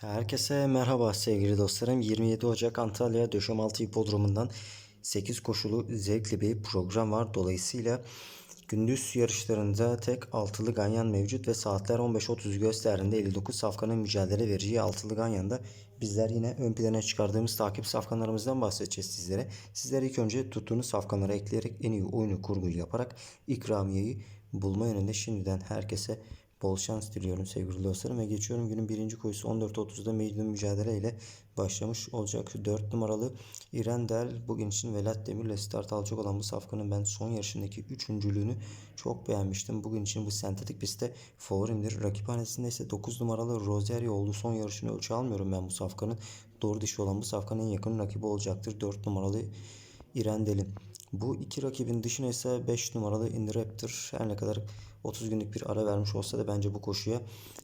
Herkese merhaba sevgili dostlarım. 27 Ocak Antalya Döşemaltı Hipodromu'ndan 8 koşulu zevkli bir program var. Dolayısıyla gündüz yarışlarında tek altılı ganyan mevcut ve saatler 15.30 gösterdiğinde 59 safkanın mücadele vereceği altılı ganyanda bizler yine ön plana çıkardığımız takip safkanlarımızdan bahsedeceğiz sizlere. Sizler ilk önce tuttuğunuz safkanlara ekleyerek en iyi oyunu kurguyu yaparak ikramiyeyi bulma yönünde şimdiden herkese Bol şans diliyorum sevgili dostlarım ve geçiyorum günün birinci koşusu 14.30'da maiden mücadele ile başlamış olacak. 4 numaralı İrendel bugün için Velat Demir'le start alacak olan bu safkanın ben son yarışındaki üçüncülüğünü çok beğenmiştim. Bugün için bu sentetik pistte favorimdir. Rakiphanesinde ise 9 numaralı Rosario oldu. Son yarışını ölçü almıyorum ben bu safkanın. Doğru dişi olan bu safkanın en yakın rakibi olacaktır. 4 numaralı İrendel'in. Bu iki rakibin dışına ise 5 numaralı Indiraptor her ne kadar 30 günlük bir ara vermiş olsa da bence bu koşuya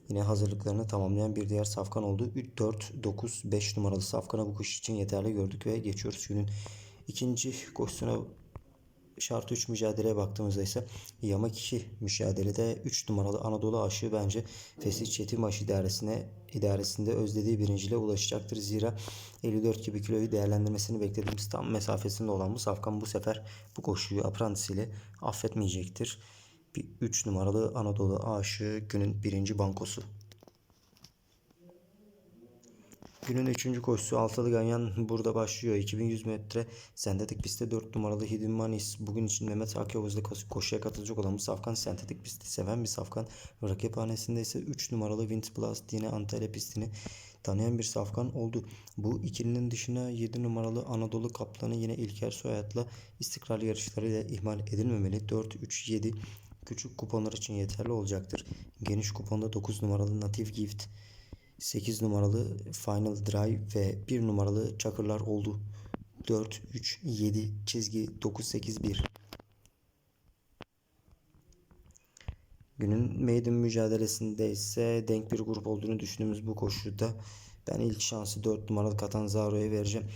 yine hazırlıklarını tamamlayan bir diğer safkan oldu. 3, 4, 9, 5 numaralı safkana bu koşu için yeterli gördük ve geçiyoruz günün ikinci koşusuna şart 3 mücadeleye baktığımızda ise Yamak 2 mücadelede 3 numaralı Anadolu aşığı bence Fesih Çetinbaş idaresine idaresinde özlediği birinciliğe ulaşacaktır. Zira 54 gibi kiloyu değerlendirmesini beklediğimiz tam mesafesinde olan bu safkan bu sefer bu koşuyu aprantisiyle affetmeyecektir. Bir 3 numaralı Anadolu aşığı günün birinci bankosu. Günün 3. koşusu altılı ganyan burada başlıyor. 2100 metre sentetik pistte 4 numaralı Hidden Manis. Bugün için Mehmet Akyavuz'da koşuya katılacak olan bu safkan sentetik pisti seven bir safkan. Rakiphanesinde ise 3 numaralı Wind Blast yine Antalya pistini tanıyan bir safkan oldu. Bu ikilinin dışına 7 numaralı Anadolu Kaplanı yine İlker Soyat'la istikrarlı yarışlarıyla ihmal edilmemeli. 4-3-7 küçük kuponlar için yeterli olacaktır. Geniş kuponda 9 numaralı Native Gift 8 numaralı Final Drive ve 1 numaralı Çakırlar oldu. 4, 3, 7 çizgi 9, 8, 1. Günün maiden mücadelesinde ise denk bir grup olduğunu düşündüğümüz bu koşuda ben ilk şansı 4 numaralı Catanzaro'ya vereceğim.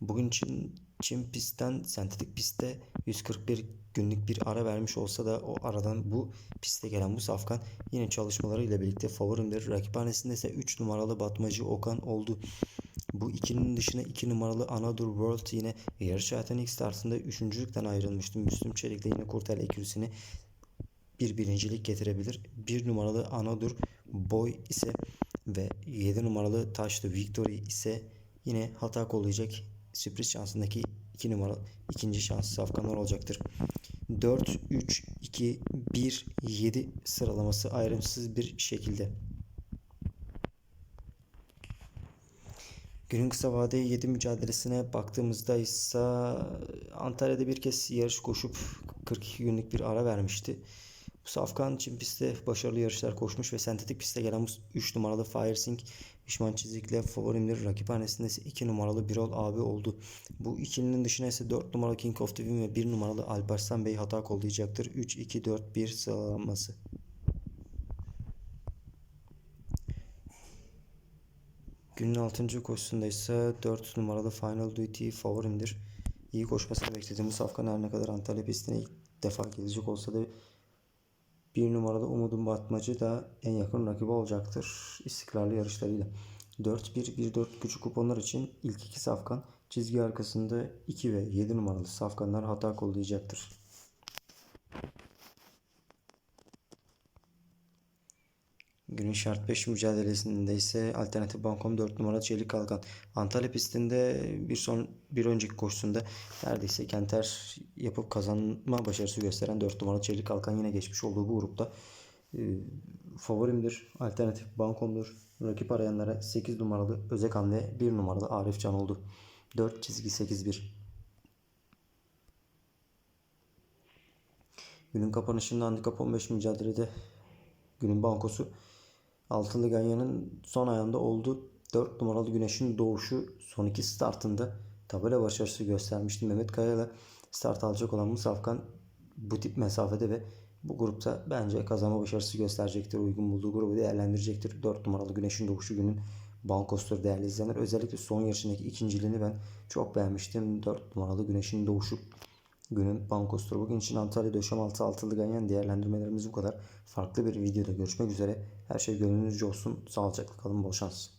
Bugün için Çin pistten sentetik pistte 141 günlük bir ara vermiş olsa da o aradan bu piste gelen bu safkan yine çalışmalarıyla birlikte favorimdir. Rakiphanesinde ise 3 numaralı Batmacı Okan oldu. Bu ikinin dışına 2 numaralı Another World yine yarış hayatının ilk startında üçüncülükten ayrılmıştı. Müslüm Çelik de yine Kurtel ekürüsünü bir birincilik getirebilir. 1 numaralı Another Boy ise ve 7 numaralı Taşlı Victory ise yine hata kollayacak sürpriz şansındaki 2 numara ikinci şans safkanlar olacaktır. 4 3 2 1 7 sıralaması ayrımsız bir şekilde. Günün kısa vadeli 7 mücadelesine baktığımızda ise Antalya'da bir kez yarış koşup 42 günlük bir ara vermişti. Safkan Çin pistte başarılı yarışlar koşmuş ve sentetik piste gelen bu 3 numaralı Firesing pişman çizikle favorimdir. Rakiphanesinde ise 2 numaralı Birol abi oldu. Bu ikilinin dışına ise 4 numaralı King of the Win ve 1 numaralı Alparslan Bey hata kollayacaktır. 3-2-4-1 sıralaması. Günün 6. koşusunda ise 4 numaralı Final Duty favorimdir. İyi koşmasını beklediğim bu safkan her ne kadar Antalya pistine ilk defa gelecek olsa da bir numaralı Umudun Batmacı da en yakın rakibi olacaktır istikrarlı yarışlarıyla. 4-1-1-4 küçük kuponlar için ilk iki safkan çizgi arkasında 2 ve 7 numaralı safkanlar hata kollayacaktır. Günün şart 5 mücadelesinde ise Alternatif Bankom 4 numaralı Çelik Kalkan. Antalya pistinde bir son bir önceki koşusunda neredeyse Kenter yapıp kazanma başarısı gösteren 4 numaralı Çelik Kalkan yine geçmiş olduğu bu grupta e, favorimdir. Alternatif Bankom'dur. Rakip arayanlara 8 numaralı Özekan ve 1 numaralı Arif Can oldu. 4 çizgi 8-1. Günün kapanışında handikap 15 mücadelede günün bankosu Altılı Ganyan'ın son ayağında oldu. 4 numaralı Güneş'in doğuşu son iki startında tabela başarısı göstermişti. Mehmet Kaya'yla start alacak olan bu safkan bu tip mesafede ve bu grupta bence kazanma başarısı gösterecektir. Uygun bulduğu grubu değerlendirecektir. 4 numaralı Güneş'in doğuşu günün bankostur değerli izleyenler. Özellikle son yarışındaki ikinciliğini ben çok beğenmiştim. 4 numaralı Güneş'in doğuşu günün bankostur. Bugün için Antalya Döşem altı altılı ganyan değerlendirmelerimiz bu kadar. Farklı bir videoda görüşmek üzere. Her şey gönlünüzce olsun. Sağlıcakla kalın. Bol şans.